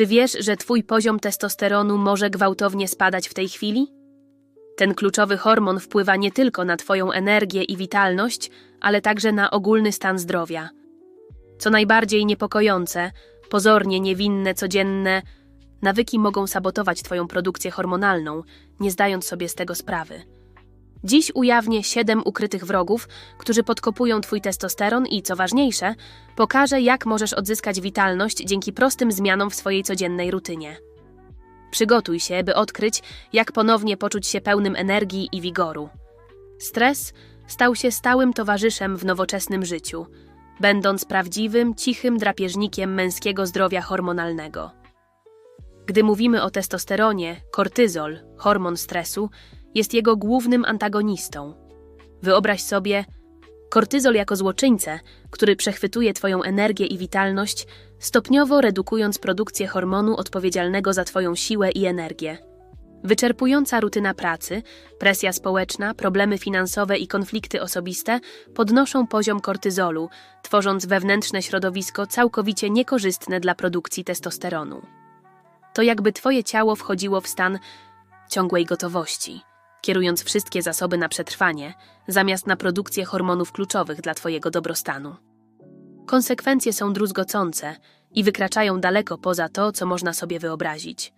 Czy wiesz, że twój poziom testosteronu może gwałtownie spadać w tej chwili? Ten kluczowy hormon wpływa nie tylko na twoją energię i witalność, ale także na ogólny stan zdrowia. Co najbardziej niepokojące, pozornie niewinne, codzienne nawyki mogą sabotować twoją produkcję hormonalną, nie zdając sobie z tego sprawy. Dziś ujawnię siedem ukrytych wrogów, którzy podkopują twój testosteron i, co ważniejsze, pokażę, jak możesz odzyskać witalność dzięki prostym zmianom w swojej codziennej rutynie. Przygotuj się, by odkryć, jak ponownie poczuć się pełnym energii i wigoru. Stres stał się stałym towarzyszem w nowoczesnym życiu, będąc prawdziwym, cichym drapieżnikiem męskiego zdrowia hormonalnego. Gdy mówimy o testosteronie, kortyzol, hormon stresu, jest jego głównym antagonistą. Wyobraź sobie kortyzol jako złoczyńcę, który przechwytuje Twoją energię i witalność, stopniowo redukując produkcję hormonu odpowiedzialnego za Twoją siłę i energię. Wyczerpująca rutyna pracy, presja społeczna, problemy finansowe i konflikty osobiste podnoszą poziom kortyzolu, tworząc wewnętrzne środowisko całkowicie niekorzystne dla produkcji testosteronu. To jakby Twoje ciało wchodziło w stan ciągłej gotowości, kierując wszystkie zasoby na przetrwanie, zamiast na produkcję hormonów kluczowych dla Twojego dobrostanu. Konsekwencje są druzgocące i wykraczają daleko poza to, co można sobie wyobrazić.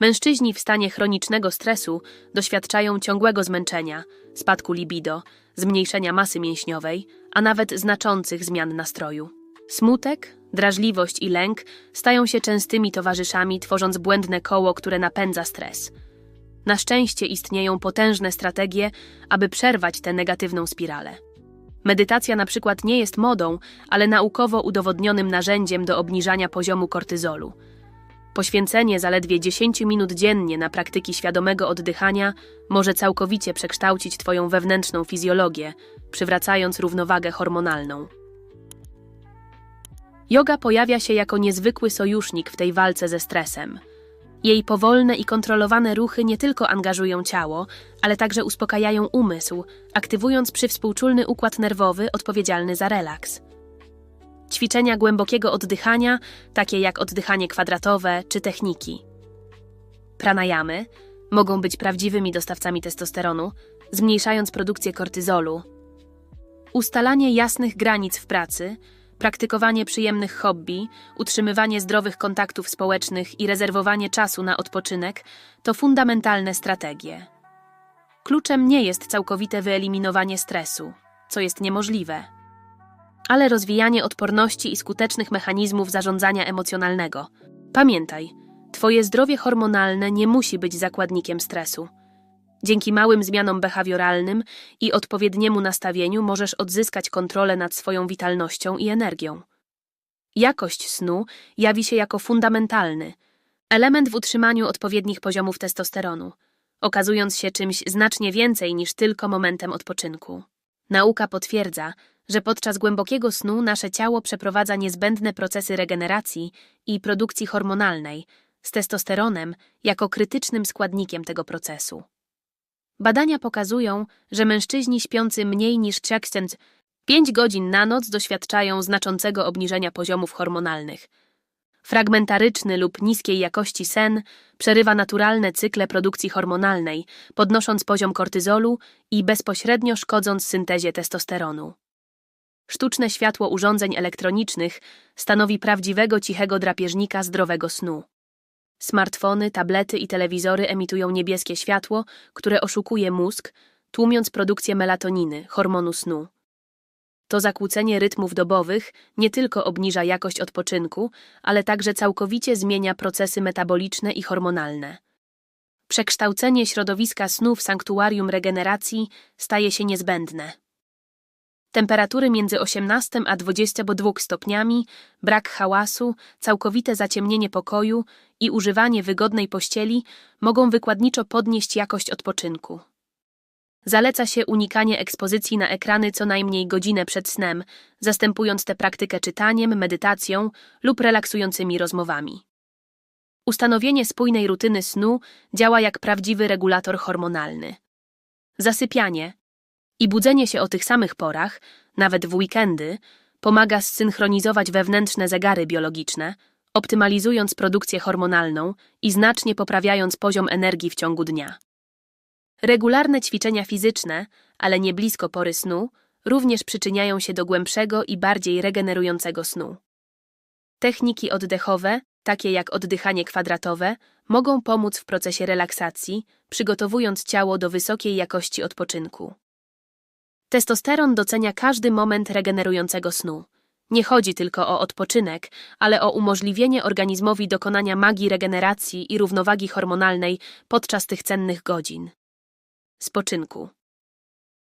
Mężczyźni w stanie chronicznego stresu doświadczają ciągłego zmęczenia, spadku libido, zmniejszenia masy mięśniowej, a nawet znaczących zmian nastroju. Smutek, drażliwość i lęk stają się częstymi towarzyszami, tworząc błędne koło, które napędza stres. Na szczęście istnieją potężne strategie, aby przerwać tę negatywną spiralę. Medytacja na przykład nie jest modą, ale naukowo udowodnionym narzędziem do obniżania poziomu kortyzolu. Poświęcenie zaledwie 10 minut dziennie na praktyki świadomego oddychania może całkowicie przekształcić Twoją wewnętrzną fizjologię, przywracając równowagę hormonalną. Yoga pojawia się jako niezwykły sojusznik w tej walce ze stresem. Jej powolne i kontrolowane ruchy nie tylko angażują ciało, ale także uspokajają umysł, aktywując przywspółczulny układ nerwowy odpowiedzialny za relaks. Ćwiczenia głębokiego oddychania, takie jak oddychanie kwadratowe czy techniki. Pranayamy mogą być prawdziwymi dostawcami testosteronu, zmniejszając produkcję kortyzolu. Ustalanie jasnych granic w pracy, praktykowanie przyjemnych hobby, utrzymywanie zdrowych kontaktów społecznych i rezerwowanie czasu na odpoczynek to fundamentalne strategie. Kluczem nie jest całkowite wyeliminowanie stresu, co jest niemożliwe, ale rozwijanie odporności i skutecznych mechanizmów zarządzania emocjonalnego. Pamiętaj, Twoje zdrowie hormonalne nie musi być zakładnikiem stresu. Dzięki małym zmianom behawioralnym i odpowiedniemu nastawieniu możesz odzyskać kontrolę nad swoją witalnością i energią. Jakość snu jawi się jako fundamentalny element w utrzymaniu odpowiednich poziomów testosteronu, okazując się czymś znacznie więcej niż tylko momentem odpoczynku. Nauka potwierdza, że podczas głębokiego snu nasze ciało przeprowadza niezbędne procesy regeneracji i produkcji hormonalnej, z testosteronem jako krytycznym składnikiem tego procesu. Badania pokazują, że mężczyźni śpiący mniej niż 5 godzin na noc doświadczają znaczącego obniżenia poziomów hormonalnych. Fragmentaryczny lub niskiej jakości sen przerywa naturalne cykle produkcji hormonalnej, podnosząc poziom kortyzolu i bezpośrednio szkodząc syntezie testosteronu. Sztuczne światło urządzeń elektronicznych stanowi prawdziwego cichego drapieżnika zdrowego snu. Smartfony, tablety i telewizory emitują niebieskie światło, które oszukuje mózg, tłumiąc produkcję melatoniny, hormonu snu. To zakłócenie rytmów dobowych nie tylko obniża jakość odpoczynku, ale także całkowicie zmienia procesy metaboliczne i hormonalne. Przekształcenie środowiska snu w sanktuarium regeneracji staje się niezbędne. Temperatury między 18 a 22 stopniami, brak hałasu, całkowite zaciemnienie pokoju i używanie wygodnej pościeli mogą wykładniczo podnieść jakość odpoczynku. Zaleca się unikanie ekspozycji na ekrany co najmniej godzinę przed snem, zastępując tę praktykę czytaniem, medytacją lub relaksującymi rozmowami. Ustanowienie spójnej rutyny snu działa jak prawdziwy regulator hormonalny. Zasypianie i budzenie się o tych samych porach, nawet w weekendy, pomaga zsynchronizować wewnętrzne zegary biologiczne, optymalizując produkcję hormonalną i znacznie poprawiając poziom energii w ciągu dnia. Regularne ćwiczenia fizyczne, ale nie blisko pory snu, również przyczyniają się do głębszego i bardziej regenerującego snu. Techniki oddechowe, takie jak oddychanie kwadratowe, mogą pomóc w procesie relaksacji, przygotowując ciało do wysokiej jakości odpoczynku. Testosteron docenia każdy moment regenerującego snu. Nie chodzi tylko o odpoczynek, ale o umożliwienie organizmowi dokonania magii regeneracji i równowagi hormonalnej podczas tych cennych godzin. Spoczynku.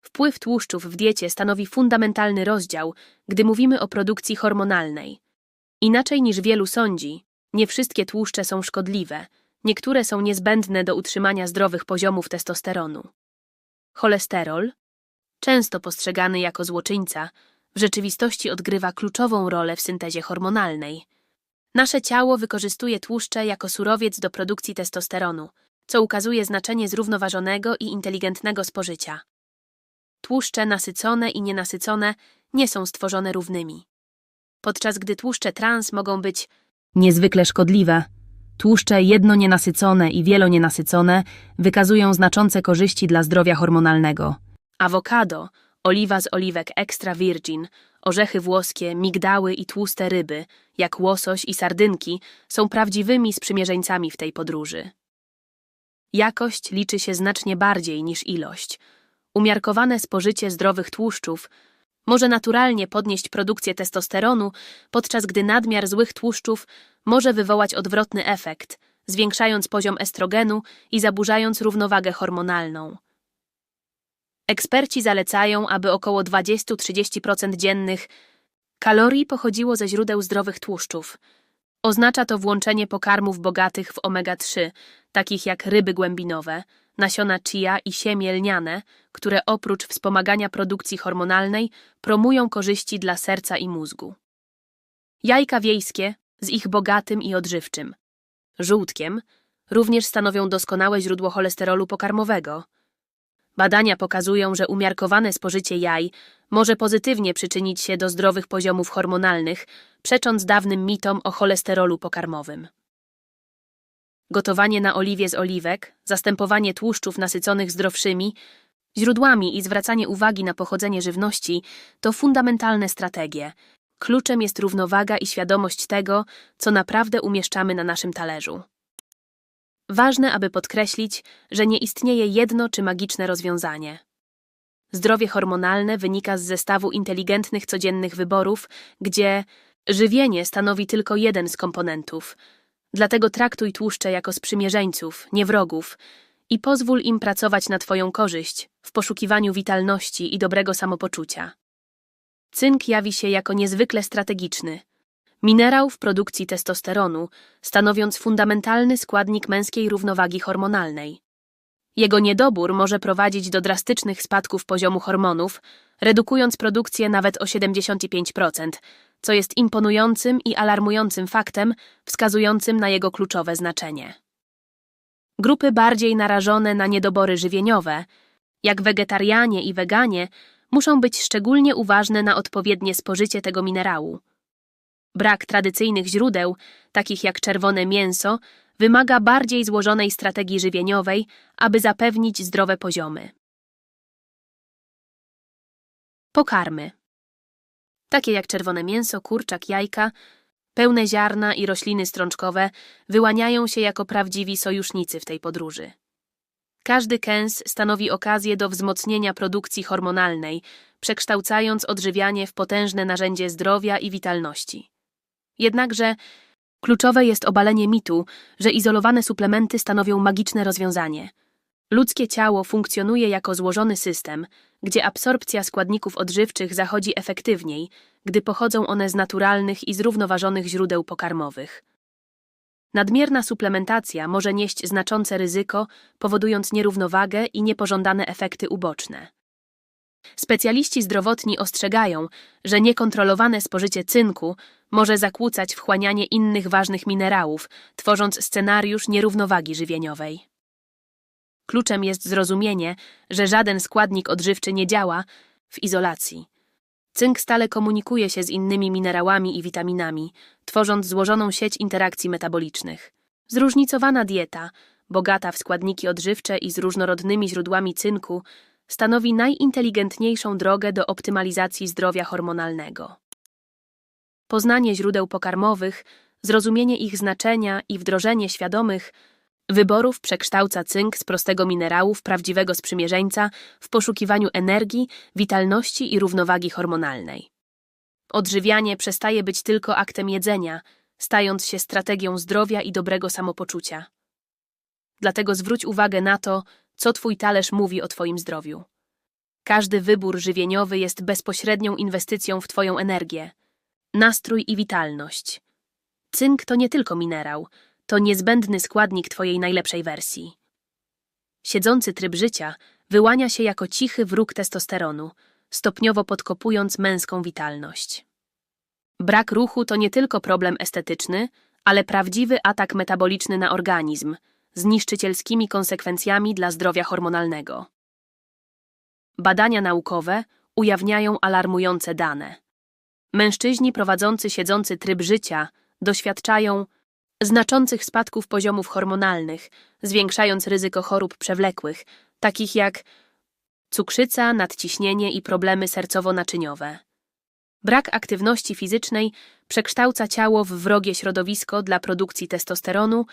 Wpływ tłuszczów w diecie stanowi fundamentalny rozdział, gdy mówimy o produkcji hormonalnej. Inaczej niż wielu sądzi, nie wszystkie tłuszcze są szkodliwe, niektóre są niezbędne do utrzymania zdrowych poziomów testosteronu. Cholesterol, często postrzegany jako złoczyńca, w rzeczywistości odgrywa kluczową rolę w syntezie hormonalnej. Nasze ciało wykorzystuje tłuszcze jako surowiec do produkcji testosteronu, co ukazuje znaczenie zrównoważonego i inteligentnego spożycia. Tłuszcze nasycone i nienasycone nie są stworzone równymi. Podczas gdy tłuszcze trans mogą być Niezwykle szkodliwe. Tłuszcze jednonienasycone i wielonienasycone wykazują znaczące korzyści dla zdrowia hormonalnego. Awokado, oliwa z oliwek extra virgin, orzechy włoskie, migdały i tłuste ryby, jak łosoś i sardynki, są prawdziwymi sprzymierzeńcami w tej podróży. Jakość liczy się znacznie bardziej niż ilość. Umiarkowane spożycie zdrowych tłuszczów może naturalnie podnieść produkcję testosteronu, podczas gdy nadmiar złych tłuszczów może wywołać odwrotny efekt, zwiększając poziom estrogenu i zaburzając równowagę hormonalną. Eksperci zalecają, aby około 20-30% dziennych kalorii pochodziło ze źródeł zdrowych tłuszczów. Oznacza to włączenie pokarmów bogatych w omega-3, takich jak ryby głębinowe, nasiona chia i siemię lniane, które oprócz wspomagania produkcji hormonalnej promują korzyści dla serca i mózgu. Jajka wiejskie z ich bogatym i odżywczym żółtkiem również stanowią doskonałe źródło cholesterolu pokarmowego. Badania pokazują, że umiarkowane spożycie jaj może pozytywnie przyczynić się do zdrowych poziomów hormonalnych, przecząc dawnym mitom o cholesterolu pokarmowym. Gotowanie na oliwie z oliwek, zastępowanie tłuszczów nasyconych zdrowszymi źródłami i zwracanie uwagi na pochodzenie żywności to fundamentalne strategie. Kluczem jest równowaga i świadomość tego, co naprawdę umieszczamy na naszym talerzu. Ważne, aby podkreślić, że nie istnieje jedno czy magiczne rozwiązanie. Zdrowie hormonalne wynika z zestawu inteligentnych codziennych wyborów, gdzie żywienie stanowi tylko jeden z komponentów. Dlatego traktuj tłuszcze jako sprzymierzeńców, nie wrogów, i pozwól im pracować na Twoją korzyść w poszukiwaniu witalności i dobrego samopoczucia. Cynk jawi się jako niezwykle strategiczny. Minerał w produkcji testosteronu, stanowiąc fundamentalny składnik męskiej równowagi hormonalnej. Jego niedobór może prowadzić do drastycznych spadków poziomu hormonów, redukując produkcję nawet o 75%, co jest imponującym i alarmującym faktem, wskazującym na jego kluczowe znaczenie. Grupy bardziej narażone na niedobory żywieniowe, jak wegetarianie i weganie, muszą być szczególnie uważne na odpowiednie spożycie tego minerału. Brak tradycyjnych źródeł, takich jak czerwone mięso, wymaga bardziej złożonej strategii żywieniowej, aby zapewnić zdrowe poziomy. Pokarmy. Takie jak czerwone mięso, kurczak, jajka, pełne ziarna i rośliny strączkowe wyłaniają się jako prawdziwi sojusznicy w tej podróży. Każdy kęs stanowi okazję do wzmocnienia produkcji hormonalnej, przekształcając odżywianie w potężne narzędzie zdrowia i witalności. Jednakże kluczowe jest obalenie mitu, że izolowane suplementy stanowią magiczne rozwiązanie. Ludzkie ciało funkcjonuje jako złożony system, gdzie absorpcja składników odżywczych zachodzi efektywniej, gdy pochodzą one z naturalnych i zrównoważonych źródeł pokarmowych. Nadmierna suplementacja może nieść znaczące ryzyko, powodując nierównowagę i niepożądane efekty uboczne. Specjaliści zdrowotni ostrzegają, że niekontrolowane spożycie cynku może zakłócać wchłanianie innych ważnych minerałów, tworząc scenariusz nierównowagi żywieniowej. Kluczem jest zrozumienie, że żaden składnik odżywczy nie działa w izolacji. Cynk stale komunikuje się z innymi minerałami i witaminami, tworząc złożoną sieć interakcji metabolicznych. Zróżnicowana dieta, bogata w składniki odżywcze i z różnorodnymi źródłami cynku, stanowi najinteligentniejszą drogę do optymalizacji zdrowia hormonalnego. Poznanie źródeł pokarmowych, zrozumienie ich znaczenia i wdrożenie świadomych wyborów przekształca cynk z prostego minerału w prawdziwego sprzymierzeńca w poszukiwaniu energii, witalności i równowagi hormonalnej. Odżywianie przestaje być tylko aktem jedzenia, stając się strategią zdrowia i dobrego samopoczucia. Dlatego zwróć uwagę na to, co Twój talerz mówi o Twoim zdrowiu. Każdy wybór żywieniowy jest bezpośrednią inwestycją w Twoją energię, nastrój i witalność. Cynk to nie tylko minerał, to niezbędny składnik Twojej najlepszej wersji. Siedzący tryb życia wyłania się jako cichy wróg testosteronu, stopniowo podkopując męską witalność. Brak ruchu to nie tylko problem estetyczny, ale prawdziwy atak metaboliczny na organizm, z niszczycielskimi konsekwencjami dla zdrowia hormonalnego. Badania naukowe ujawniają alarmujące dane. Mężczyźni prowadzący siedzący tryb życia doświadczają znaczących spadków poziomów hormonalnych, zwiększając ryzyko chorób przewlekłych, takich jak cukrzyca, nadciśnienie i problemy sercowo-naczyniowe. Brak aktywności fizycznej przekształca ciało w wrogie środowisko dla produkcji testosteronu,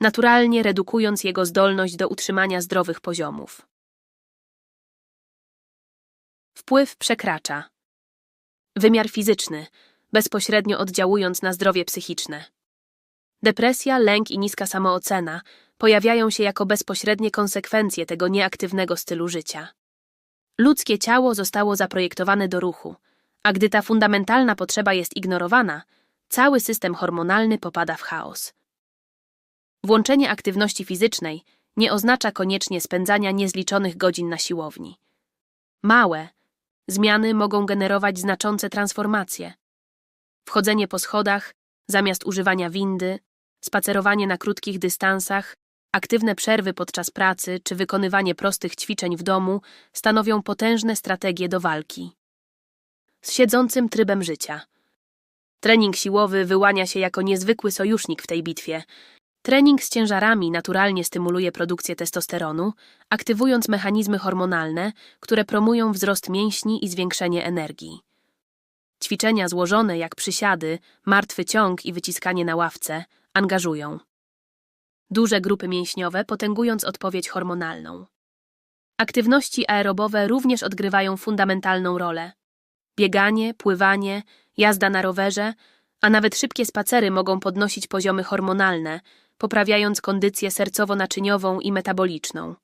naturalnie redukując jego zdolność do utrzymania zdrowych poziomów. Wpływ przekracza wymiar fizyczny, bezpośrednio oddziałując na zdrowie psychiczne. Depresja, lęk i niska samoocena pojawiają się jako bezpośrednie konsekwencje tego nieaktywnego stylu życia. Ludzkie ciało zostało zaprojektowane do ruchu, a gdy ta fundamentalna potrzeba jest ignorowana, cały system hormonalny popada w chaos. Włączenie aktywności fizycznej nie oznacza koniecznie spędzania niezliczonych godzin na siłowni. Małe zmiany mogą generować znaczące transformacje. Wchodzenie po schodach zamiast używania windy, spacerowanie na krótkich dystansach, aktywne przerwy podczas pracy czy wykonywanie prostych ćwiczeń w domu stanowią potężne strategie do walki. Z siedzącym trybem życia. Trening siłowy wyłania się jako niezwykły sojusznik w tej bitwie. Trening z ciężarami naturalnie stymuluje produkcję testosteronu, aktywując mechanizmy hormonalne, które promują wzrost mięśni i zwiększenie energii. Ćwiczenia złożone jak przysiady, martwy ciąg i wyciskanie na ławce angażują. Duże grupy mięśniowe potęgując odpowiedź hormonalną. Aktywności aerobowe również odgrywają fundamentalną rolę. Bieganie, pływanie, jazda na rowerze, a nawet szybkie spacery mogą podnosić poziomy hormonalne, poprawiając kondycję sercowo-naczyniową i metaboliczną.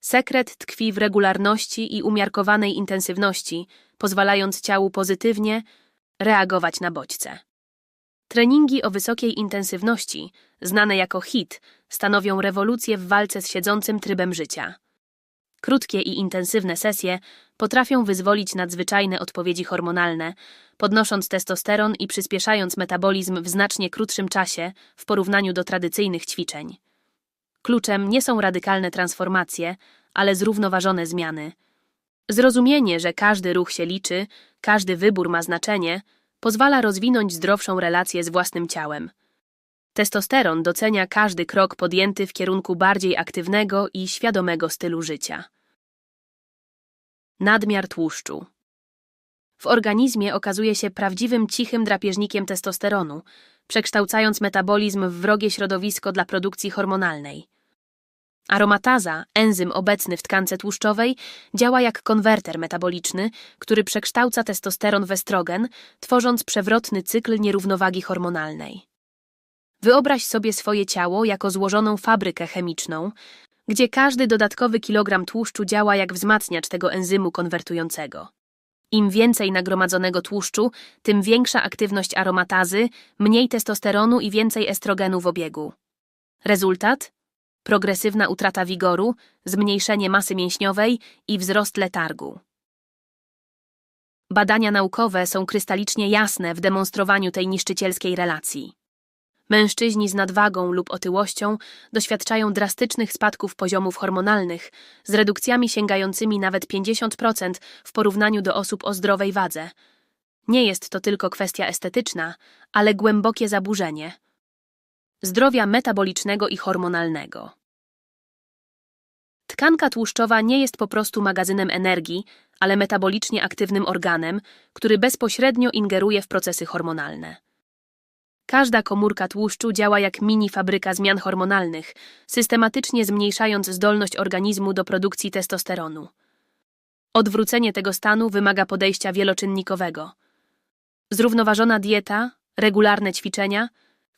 Sekret tkwi w regularności i umiarkowanej intensywności, pozwalając ciału pozytywnie reagować na bodźce. Treningi o wysokiej intensywności, znane jako HIT, stanowią rewolucję w walce z siedzącym trybem życia. Krótkie i intensywne sesje potrafią wyzwolić nadzwyczajne odpowiedzi hormonalne, podnosząc testosteron i przyspieszając metabolizm w znacznie krótszym czasie w porównaniu do tradycyjnych ćwiczeń. Kluczem nie są radykalne transformacje, ale zrównoważone zmiany. Zrozumienie, że każdy ruch się liczy, każdy wybór ma znaczenie, pozwala rozwinąć zdrowszą relację z własnym ciałem. Testosteron docenia każdy krok podjęty w kierunku bardziej aktywnego i świadomego stylu życia. Nadmiar tłuszczu. W organizmie okazuje się prawdziwym cichym drapieżnikiem testosteronu, przekształcając metabolizm w wrogie środowisko dla produkcji hormonalnej. Aromataza, enzym obecny w tkance tłuszczowej, działa jak konwerter metaboliczny, który przekształca testosteron w estrogen, tworząc przewrotny cykl nierównowagi hormonalnej. Wyobraź sobie swoje ciało jako złożoną fabrykę chemiczną, gdzie każdy dodatkowy kilogram tłuszczu działa jak wzmacniacz tego enzymu konwertującego. Im więcej nagromadzonego tłuszczu, tym większa aktywność aromatazy, mniej testosteronu i więcej estrogenu w obiegu. Rezultat? progresywna utrata wigoru, zmniejszenie masy mięśniowej i wzrost letargu. Badania naukowe są krystalicznie jasne w demonstrowaniu tej niszczycielskiej relacji. Mężczyźni z nadwagą lub otyłością doświadczają drastycznych spadków poziomów hormonalnych, z redukcjami sięgającymi nawet 50% w porównaniu do osób o zdrowej wadze. Nie jest to tylko kwestia estetyczna, ale głębokie zaburzenie zdrowia metabolicznego i hormonalnego. Tkanka tłuszczowa nie jest po prostu magazynem energii, ale metabolicznie aktywnym organem, który bezpośrednio ingeruje w procesy hormonalne. Każda komórka tłuszczu działa jak mini fabryka zmian hormonalnych, systematycznie zmniejszając zdolność organizmu do produkcji testosteronu. Odwrócenie tego stanu wymaga podejścia wieloczynnikowego. Zrównoważona dieta, regularne ćwiczenia,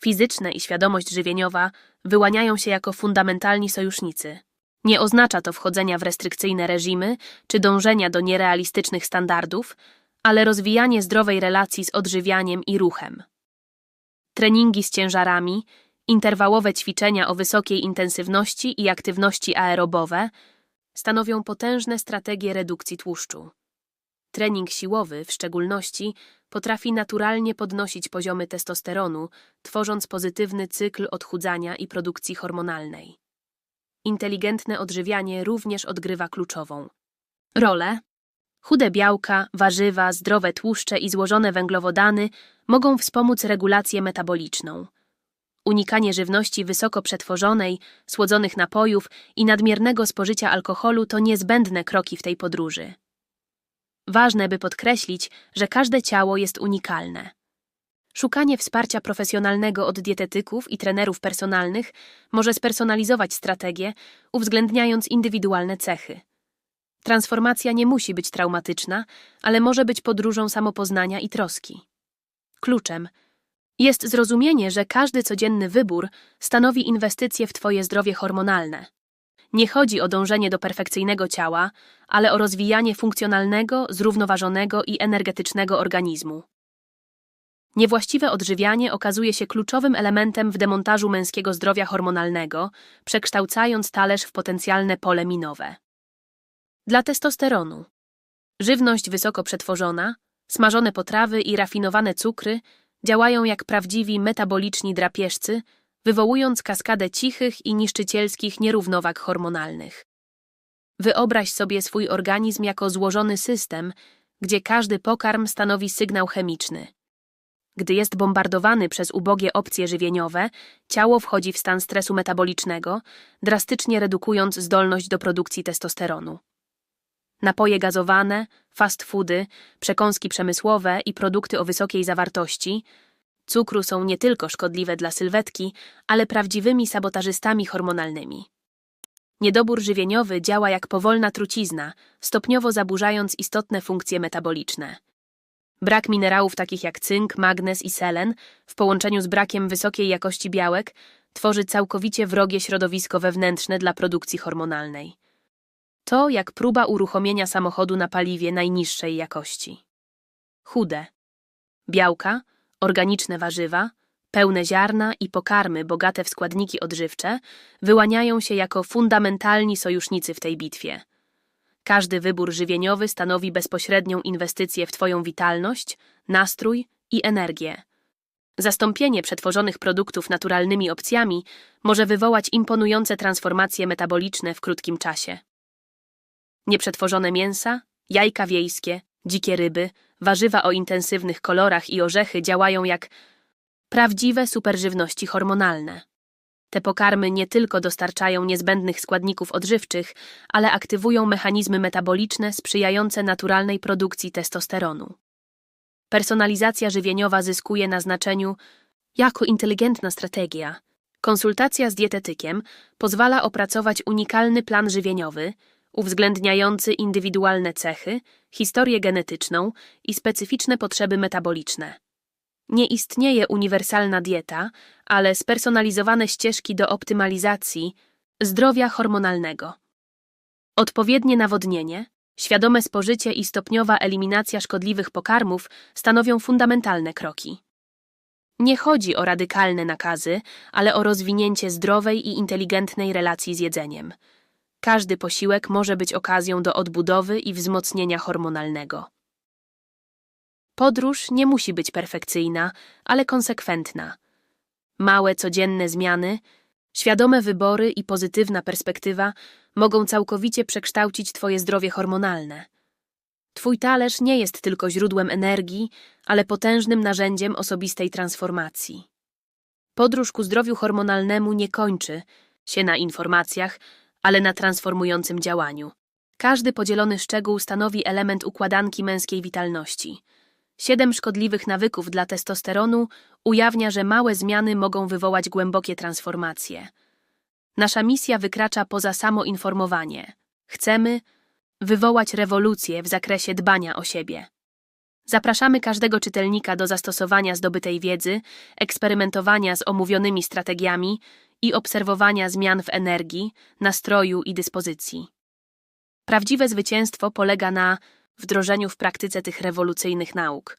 fizyczne i świadomość żywieniowa wyłaniają się jako fundamentalni sojusznicy. Nie oznacza to wchodzenia w restrykcyjne reżimy czy dążenia do nierealistycznych standardów, ale rozwijanie zdrowej relacji z odżywianiem i ruchem. Treningi z ciężarami, interwałowe ćwiczenia o wysokiej intensywności i aktywności aerobowe stanowią potężne strategie redukcji tłuszczu. Trening siłowy, w szczególności, potrafi naturalnie podnosić poziomy testosteronu, tworząc pozytywny cykl odchudzania i produkcji hormonalnej. Inteligentne odżywianie również odgrywa kluczową rolę. Chude białka, warzywa, zdrowe tłuszcze i złożone węglowodany mogą wspomóc regulację metaboliczną. Unikanie żywności wysoko przetworzonej, słodzonych napojów i nadmiernego spożycia alkoholu to niezbędne kroki w tej podróży. Ważne, by podkreślić, że każde ciało jest unikalne. Szukanie wsparcia profesjonalnego od dietetyków i trenerów personalnych może spersonalizować strategię, uwzględniając indywidualne cechy. Transformacja nie musi być traumatyczna, ale może być podróżą samopoznania i troski. Kluczem jest zrozumienie, że każdy codzienny wybór stanowi inwestycję w Twoje zdrowie hormonalne. Nie chodzi o dążenie do perfekcyjnego ciała, ale o rozwijanie funkcjonalnego, zrównoważonego i energetycznego organizmu. Niewłaściwe odżywianie okazuje się kluczowym elementem w demontażu męskiego zdrowia hormonalnego, przekształcając talerz w potencjalne pole minowe. Dla testosteronu. Żywność wysoko przetworzona, smażone potrawy i rafinowane cukry działają jak prawdziwi metaboliczni drapieżcy, wywołując kaskadę cichych i niszczycielskich nierównowag hormonalnych. Wyobraź sobie swój organizm jako złożony system, gdzie każdy pokarm stanowi sygnał chemiczny. Gdy jest bombardowany przez ubogie opcje żywieniowe, ciało wchodzi w stan stresu metabolicznego, drastycznie redukując zdolność do produkcji testosteronu. Napoje gazowane, fast foody, przekąski przemysłowe i produkty o wysokiej zawartości cukru są nie tylko szkodliwe dla sylwetki, ale prawdziwymi sabotażystami hormonalnymi. Niedobór żywieniowy działa jak powolna trucizna, stopniowo zaburzając istotne funkcje metaboliczne. Brak minerałów takich jak cynk, magnez i selen, w połączeniu z brakiem wysokiej jakości białek, tworzy całkowicie wrogie środowisko wewnętrzne dla produkcji hormonalnej. To jak próba uruchomienia samochodu na paliwie najniższej jakości. Chude. Białka, organiczne warzywa, pełne ziarna i pokarmy bogate w składniki odżywcze wyłaniają się jako fundamentalni sojusznicy w tej bitwie. Każdy wybór żywieniowy stanowi bezpośrednią inwestycję w Twoją witalność, nastrój i energię. Zastąpienie przetworzonych produktów naturalnymi opcjami może wywołać imponujące transformacje metaboliczne w krótkim czasie. Nieprzetworzone mięsa, jajka wiejskie, dzikie ryby, warzywa o intensywnych kolorach i orzechy działają jak prawdziwe superżywności hormonalne. Te pokarmy nie tylko dostarczają niezbędnych składników odżywczych, ale aktywują mechanizmy metaboliczne sprzyjające naturalnej produkcji testosteronu. Personalizacja żywieniowa zyskuje na znaczeniu jako inteligentna strategia. Konsultacja z dietetykiem pozwala opracować unikalny plan żywieniowy, uwzględniający indywidualne cechy, historię genetyczną i specyficzne potrzeby metaboliczne. Nie istnieje uniwersalna dieta, ale spersonalizowane ścieżki do optymalizacji zdrowia hormonalnego. Odpowiednie nawodnienie, świadome spożycie i stopniowa eliminacja szkodliwych pokarmów stanowią fundamentalne kroki. Nie chodzi o radykalne nakazy, ale o rozwinięcie zdrowej i inteligentnej relacji z jedzeniem. Każdy posiłek może być okazją do odbudowy i wzmocnienia hormonalnego. Podróż nie musi być perfekcyjna, ale konsekwentna. Małe, codzienne zmiany, świadome wybory i pozytywna perspektywa mogą całkowicie przekształcić Twoje zdrowie hormonalne. Twój talerz nie jest tylko źródłem energii, ale potężnym narzędziem osobistej transformacji. Podróż ku zdrowiu hormonalnemu nie kończy się na informacjach, ale na transformującym działaniu. Każdy podzielony szczegół stanowi element układanki męskiej witalności. Siedem szkodliwych nawyków dla testosteronu ujawnia, że małe zmiany mogą wywołać głębokie transformacje. Nasza misja wykracza poza samo informowanie. Chcemy wywołać rewolucję w zakresie dbania o siebie. Zapraszamy każdego czytelnika do zastosowania zdobytej wiedzy, eksperymentowania z omówionymi strategiami i obserwowania zmian w energii, nastroju i dyspozycji. Prawdziwe zwycięstwo polega na wdrożeniu w praktyce tych rewolucyjnych nauk.